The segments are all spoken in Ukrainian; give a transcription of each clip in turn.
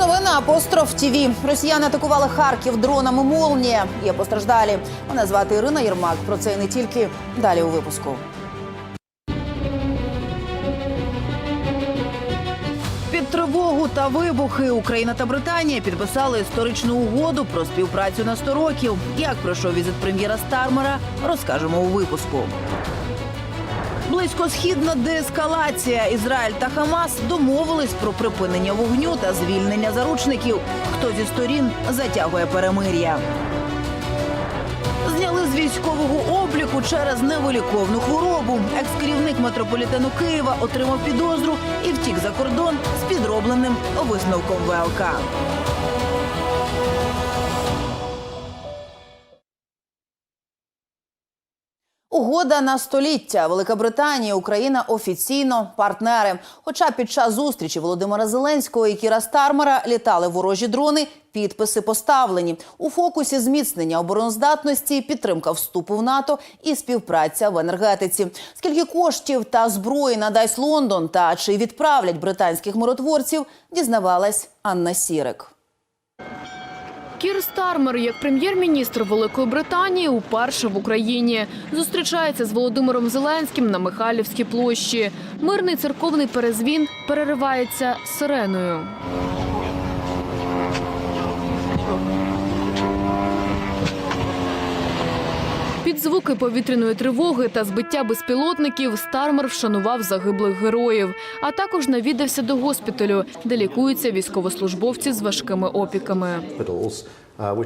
новини апостроф ТІВІ. Росіяни атакували Харків дронами «Молнія». Є постраждалі. Мене звати Ірина Єрмак. Про це і не тільки далі у випуску. Під тривогу та вибухи Україна та Британія підписали історичну угоду про співпрацю на 100 років. Як пройшов візит прем'єра Стармера, розкажемо у випуску. Близькосхідна деескалація. Ізраїль та Хамас домовились про припинення вогню та звільнення заручників. Хто зі сторін затягує перемир'я? Зняли з військового обліку через невиліковну хворобу. Екс-керівник метрополітену Києва отримав підозру і втік за кордон з підробленим висновком ВЛК. Угода на століття. Велика Британія, Україна офіційно партнери. Хоча під час зустрічі Володимира Зеленського і Кіра Стармера літали ворожі дрони, підписи поставлені у фокусі зміцнення обороноздатності, підтримка вступу в НАТО і співпраця в енергетиці. Скільки коштів та зброї надасть Лондон та чи відправлять британських миротворців, дізнавалась Анна Сірик. Кір Стармер, як прем'єр-міністр Великої Британії, уперше в Україні зустрічається з Володимиром Зеленським на Михайлівській площі. Мирний церковний перезвін переривається сиреною. Під звуки повітряної тривоги та збиття безпілотників Стармер вшанував загиблих героїв, а також навідався до госпіталю, де лікуються військовослужбовці з важкими опіками.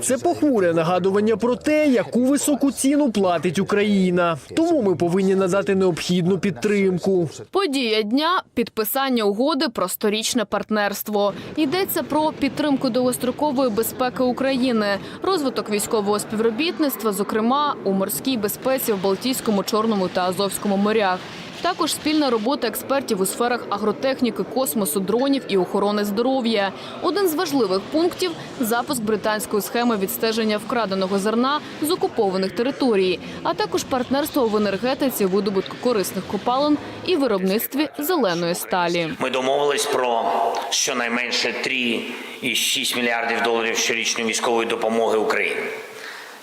Це похмуре нагадування про те, яку високу ціну платить Україна. Тому ми повинні надати необхідну підтримку. Подія дня підписання угоди про сторічне партнерство. Йдеться про підтримку довгострокової безпеки України, розвиток військового співробітництва, зокрема у морській безпеці в Балтійському, Чорному та Азовському морях. Також спільна робота експертів у сферах агротехніки, космосу, дронів і охорони здоров'я. Один з важливих пунктів запуск британської схеми відстеження вкраденого зерна з окупованих територій, а також партнерство в енергетиці, видобутку корисних копалин і виробництві зеленої сталі. Ми домовились про щонайменше 3,6 мільярдів доларів щорічної військової допомоги Україні.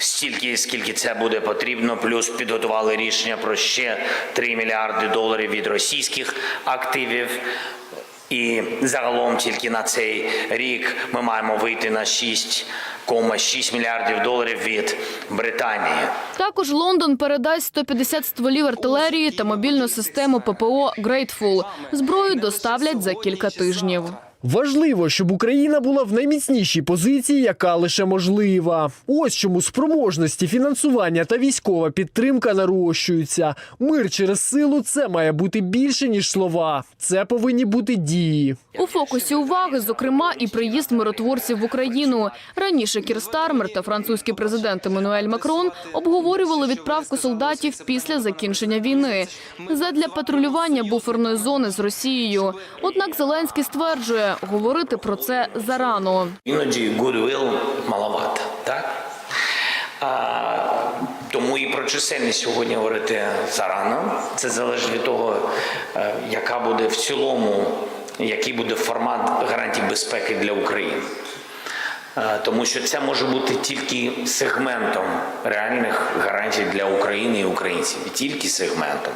Стільки, скільки це буде потрібно, плюс підготували рішення про ще 3 мільярди доларів від російських активів. І загалом тільки на цей рік ми маємо вийти на 6,6 мільярдів доларів від Британії. Також Лондон передасть 150 стволів артилерії та мобільну систему ППО Grateful. Зброю доставлять за кілька тижнів. Важливо, щоб Україна була в найміцнішій позиції, яка лише можлива. Ось чому спроможності фінансування та військова підтримка нарощуються. Мир через силу це має бути більше ніж слова. Це повинні бути дії. У фокусі уваги, зокрема, і приїзд миротворців в Україну. Раніше Кір Стармер та французький президент Еммануель Макрон обговорювали відправку солдатів після закінчення війни задля патрулювання буферної зони з Росією. Однак Зеленський стверджує, говорити про це зарано. Іноді goodwill маловато, так? А, тому і про чисельність сьогодні говорити зарано. Це залежить від того, е, яка буде в цілому, який буде формат гарантій безпеки для України. Тому що це може бути тільки сегментом реальних гарантій для України і українців, і тільки сегментом.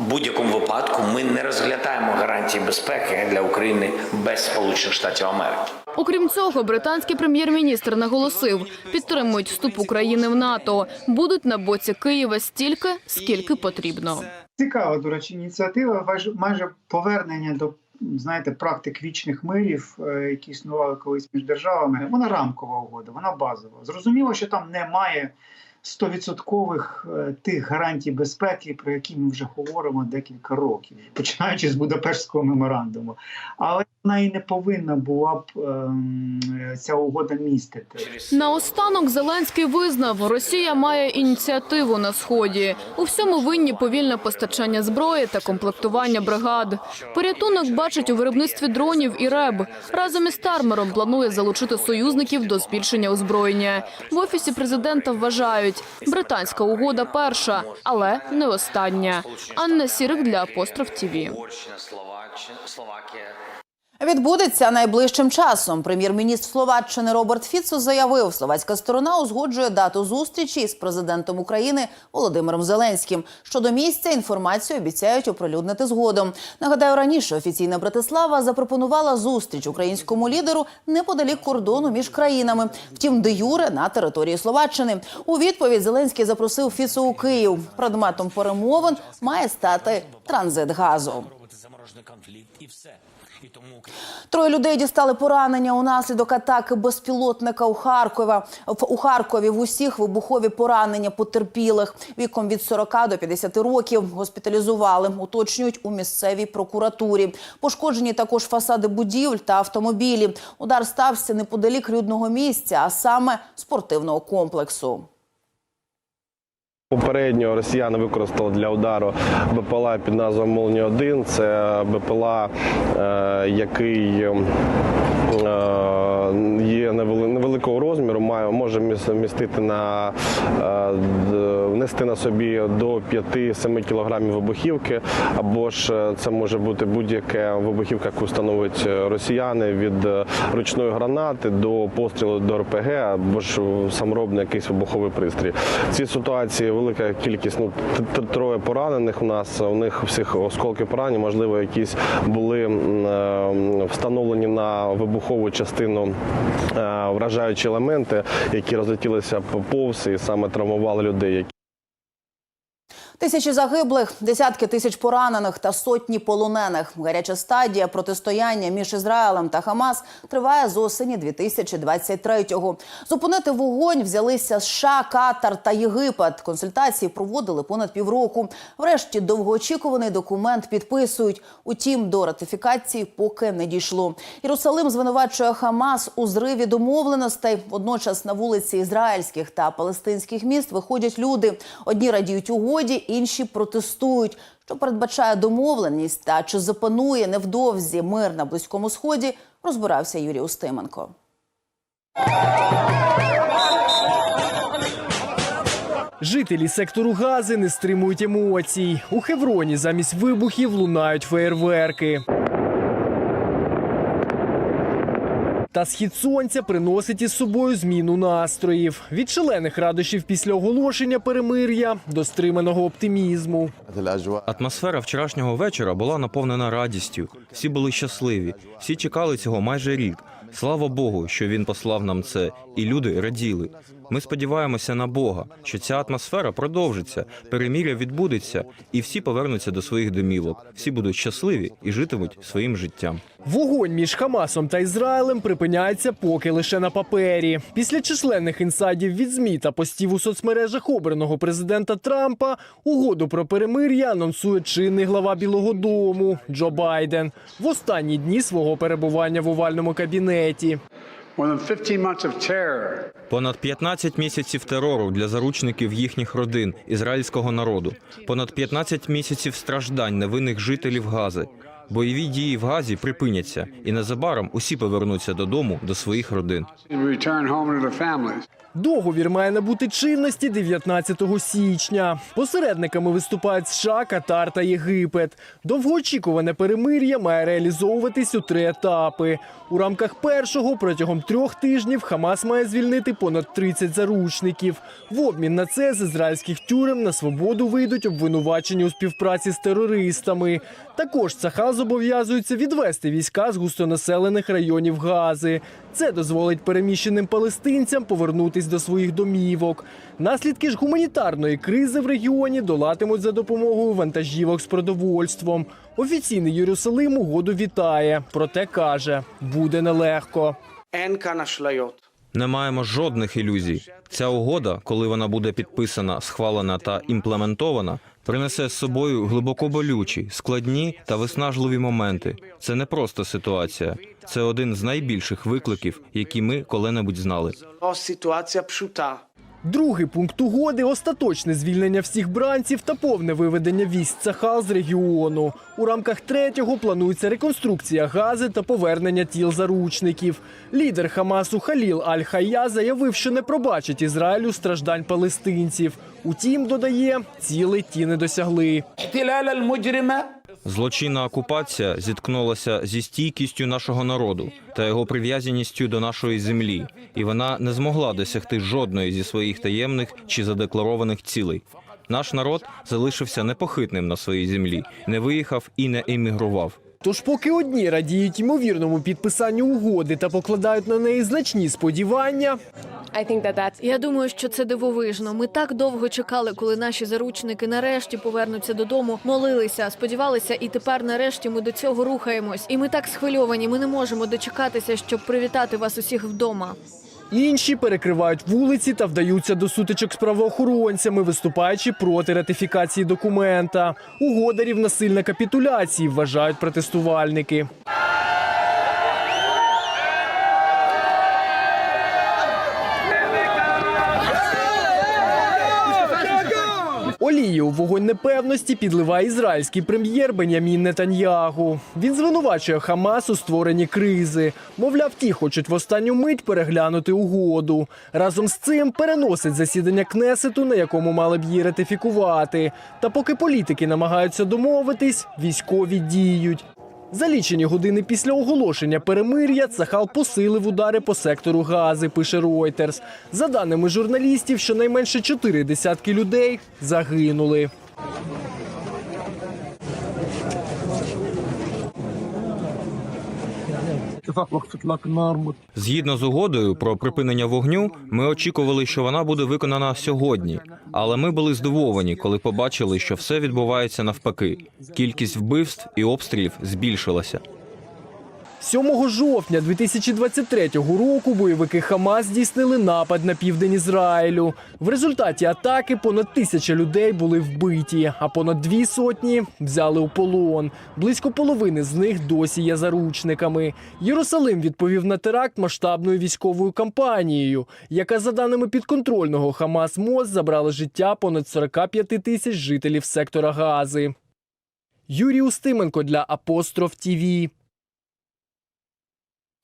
В будь-якому випадку ми не розглядаємо гарантії безпеки для України без Сполучених Штатів Америки. Окрім цього, британський прем'єр-міністр наголосив, підтримують вступ України в НАТО, будуть на боці Києва стільки, скільки потрібно. Цікава, до речі, ініціатива майже- майже повернення до знаєте практик вічних мирів, е, які існували колись між державами. Вона рамкова угода, вона базова. Зрозуміло, що там немає стовідсоткових е, тих гарантій безпеки, про які ми вже говоримо декілька років, починаючи з Будапештського меморандуму. Але вона і не повинна була б ем, ця угода містити. Наостанок Зеленський визнав, Росія має ініціативу на сході. У всьому винні повільне постачання зброї та комплектування бригад. Порятунок бачить у виробництві дронів і РЕБ. Разом із Стармером планує залучити союзників до збільшення озброєння. В офісі президента вважають, британська угода перша, але не остання. Анна Сірик для апостроф ТІВІ. Відбудеться найближчим часом. Прем'єр-міністр Словаччини Роберт Фіцо заявив, словацька сторона узгоджує дату зустрічі з президентом України Володимиром Зеленським. Щодо місця інформацію обіцяють оприлюднити згодом. Нагадаю, раніше офіційна Братислава запропонувала зустріч українському лідеру неподалік кордону між країнами. Втім, де юре на території Словаччини. У відповідь Зеленський запросив Фіцо у Київ. Предметом перемовин має стати транзит газу. заморожений конфлікт і все. Тому Троє людей дістали поранення унаслідок атаки безпілотника у Харкова. В у Харкові в усіх вибухові поранення потерпілих віком від 40 до 50 років госпіталізували. Уточнюють у місцевій прокуратурі. Пошкоджені також фасади будівель та автомобілі. Удар стався неподалік людного місця, а саме спортивного комплексу. Попередньо росіяни використали для удару БПЛА під назвою молні 1 Це БПЛА, е, який е, є невели- невеликого розміру, має може містити на е, внести на собі до 5-7 кілограмів вибухівки, або ж е, це може бути будь-яка вибухівка, яку встановить росіяни від е, ручної гранати до пострілу до РПГ, або ж саморобний якийсь вибуховий пристрій. В цій ситуації велика кількість, ну троє поранених у нас. У них всіх осколки поранень, можливо, якісь були е, встановлені на вибухову частину е, вражаючі елементи, які розлетілися повз і саме травмували людей. Тисячі загиблих, десятки тисяч поранених та сотні полонених. Гаряча стадія протистояння між Ізраїлем та Хамас триває з осені 2023-го. Зупинити вогонь взялися США, Катар та Єгипет. Консультації проводили понад півроку. Врешті довгоочікуваний документ підписують. Утім, до ратифікації поки не дійшло. Єрусалим звинувачує Хамас у зриві домовленостей. Водночас на вулиці ізраїльських та палестинських міст виходять люди. Одні радіють угоді, інші протестують. Що передбачає домовленість та чи запанує невдовзі мир на близькому сході, розбирався Юрій Устименко. Жителі сектору Гази не стримують емоцій. У Хевроні замість вибухів лунають феєрверки. Та схід сонця приносить із собою зміну настроїв від шалених радощів після оголошення перемир'я до стриманого оптимізму. Атмосфера вчорашнього вечора була наповнена радістю. Всі були щасливі, всі чекали цього майже рік. Слава Богу, що він послав нам це, і люди раділи. Ми сподіваємося на Бога, що ця атмосфера продовжиться, переміря відбудеться, і всі повернуться до своїх домівок. Всі будуть щасливі і житимуть своїм життям. Вогонь між Хамасом та Ізраїлем припиняється поки лише на папері. Після численних інсайдів від ЗМІ та постів у соцмережах обраного президента Трампа угоду про перемир'я анонсує чинний глава Білого Дому Джо Байден в останні дні свого перебування в овальному кабінеті. More than 15 months of terror. Понад 15 місяців терору для заручників їхніх родин, ізраїльського народу, понад 15 місяців страждань невинних жителів Гази. Бойові дії в Газі припиняться, і незабаром усі повернуться додому до своїх родин. Договір має набути чинності 19 січня. Посередниками виступають США, Катар та Єгипет. Довгоочікуване перемир'я має реалізовуватись у три етапи. У рамках першого протягом трьох тижнів Хамас має звільнити понад 30 заручників. В обмін на це з ізраїльських тюрем на свободу вийдуть обвинувачені у співпраці з терористами. Також Саха зобов'язується відвести війська з густонаселених районів Гази. Це дозволить переміщеним палестинцям повернутись до своїх домівок. Наслідки ж гуманітарної кризи в регіоні долатимуть за допомогою вантажівок з продовольством. Офіційний Єрусалим угоду вітає, проте каже, буде нелегко. Не маємо жодних ілюзій. Ця угода, коли вона буде підписана, схвалена та імплементована, принесе з собою глибоко болючі, складні та виснажливі моменти. Це не просто ситуація, це один з найбільших викликів, які ми коли-небудь знали. Ситуація пшута. Другий пункт угоди остаточне звільнення всіх бранців та повне виведення військ Цахал з регіону. У рамках третього планується реконструкція гази та повернення тіл заручників. Лідер Хамасу Халіл Аль-Хая заявив, що не пробачить Ізраїлю страждань палестинців. Утім, додає, цілей ті не досягли. Злочинна окупація зіткнулася зі стійкістю нашого народу та його прив'язаністю до нашої землі, і вона не змогла досягти жодної зі своїх таємних чи задекларованих цілей. Наш народ залишився непохитним на своїй землі, не виїхав і не емігрував. Тож, поки одні радіють ймовірному підписанню угоди та покладають на неї значні сподівання, Я думаю, що це дивовижно. Ми так довго чекали, коли наші заручники нарешті повернуться додому, молилися, сподівалися, і тепер нарешті ми до цього рухаємось. І ми так схвильовані. Ми не можемо дочекатися, щоб привітати вас усіх вдома. Інші перекривають вулиці та вдаються до сутичок з правоохоронцями, виступаючи проти ратифікації документа. Угодарів насильна капітуляції, вважають протестувальники. У вогонь непевності підливає ізраїльський прем'єр Бенямін Нетаньягу. Він звинувачує Хамас у створенні кризи. Мовляв, ті хочуть в останню мить переглянути угоду. Разом з цим переносить засідання Кнесету, на якому мали б її ратифікувати. Та поки політики намагаються домовитись, військові діють. За лічені години після оголошення перемир'я Цахал посилив удари по сектору Гази, пише Reuters. За даними журналістів, щонайменше чотири десятки людей загинули. Згідно з угодою про припинення вогню, ми очікували, що вона буде виконана сьогодні. Але ми були здивовані, коли побачили, що все відбувається навпаки. Кількість вбивств і обстрілів збільшилася. 7 жовтня 2023 року бойовики Хамас здійснили напад на південь Ізраїлю. В результаті атаки понад тисяча людей були вбиті, а понад дві сотні взяли у полон. Близько половини з них досі є заручниками. Єрусалим відповів на теракт масштабною військовою кампанією, яка, за даними підконтрольного Хамас МОЗ, забрала життя понад 45 тисяч жителів сектора Гази. Юрій Устименко для Апостроф ТІВІ.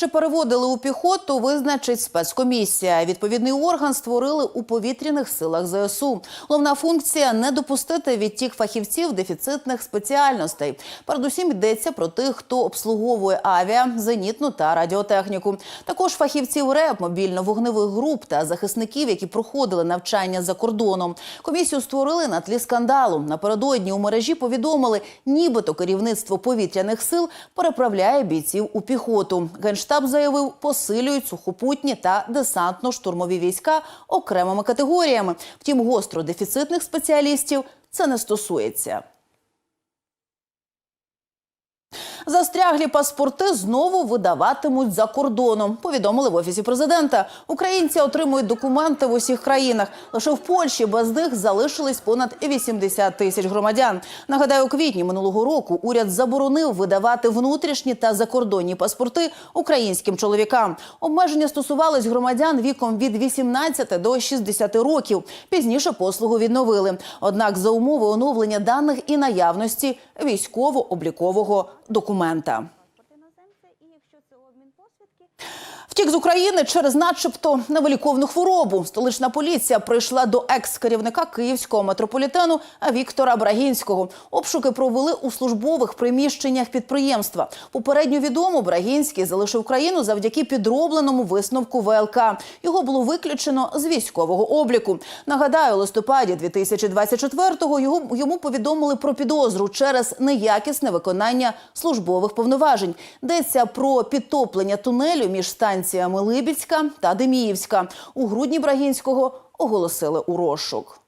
Чи переводили у піхоту, визначить спецкомісія. Відповідний орган створили у повітряних силах ЗСУ. Головна функція не допустити відтік фахівців дефіцитних спеціальностей. Передусім йдеться про тих, хто обслуговує авіа, зенітну та радіотехніку. Також фахівців РЕП, мобільно-вогневих груп та захисників, які проходили навчання за кордоном. Комісію створили на тлі скандалу. Напередодні у мережі повідомили, нібито керівництво повітряних сил переправляє бійців у піхоту. Генштаб заявив, посилюють сухопутні та десантно-штурмові війська окремими категоріями. Втім, гостро дефіцитних спеціалістів це не стосується. Застряглі паспорти знову видаватимуть за кордоном. Повідомили в офісі президента. Українці отримують документи в усіх країнах. Лише в Польщі без них залишились понад 80 тисяч громадян. Нагадаю, у квітні минулого року уряд заборонив видавати внутрішні та закордонні паспорти українським чоловікам. Обмеження стосувались громадян віком від 18 до 60 років. Пізніше послугу відновили. Однак за умови оновлення даних і наявності військово-облікового документа. Втік з України через, начебто, невиліковну хворобу. Столична поліція прийшла до екс-керівника київського метрополітену Віктора Брагінського. Обшуки провели у службових приміщеннях підприємства. Попередньо відомо, Брагінський залишив країну завдяки підробленому висновку ВЛК. Його було виключено з військового обліку. Нагадаю, у листопаді 2024-го його йому повідомили про підозру через неякісне виконання службових повноважень. Йдеться про підтоплення тунелю між станціями Либідська та Деміївська. У грудні Брагінського оголосили у розшук.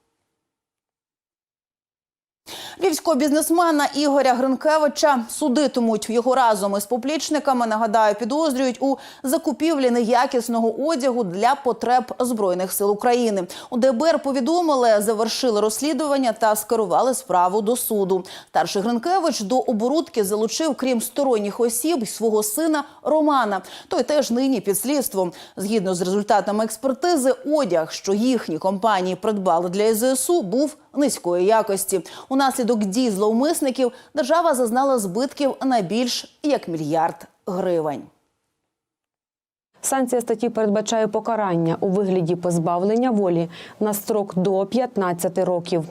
Львівського бізнесмена Ігоря Гринкевича судитимуть його разом із поплічниками. Нагадаю, підозрюють у закупівлі неякісного одягу для потреб збройних сил України. У ДБР повідомили, завершили розслідування та скерували справу до суду. Старший Гринкевич до оборудки залучив, крім сторонніх осіб, свого сина Романа. Той теж нині під слідством. Згідно з результатами експертизи, одяг, що їхні компанії придбали для ЗСУ, був низької якості. Унаслідок дій зловмисників держава зазнала збитків на більш як мільярд гривень. Санкція статті передбачає покарання у вигляді позбавлення волі на строк до 15 років.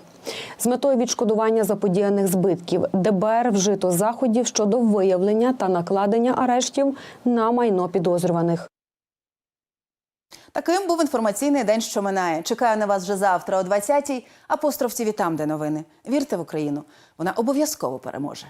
З метою відшкодування заподіяних збитків ДБР вжито заходів щодо виявлення та накладення арештів на майно підозрюваних. Таким був інформаційний день, що минає. Чекаю на вас вже завтра, о 20-й. Апостроф ТІВІ там, де новини. Вірте в Україну. Вона обов'язково переможе.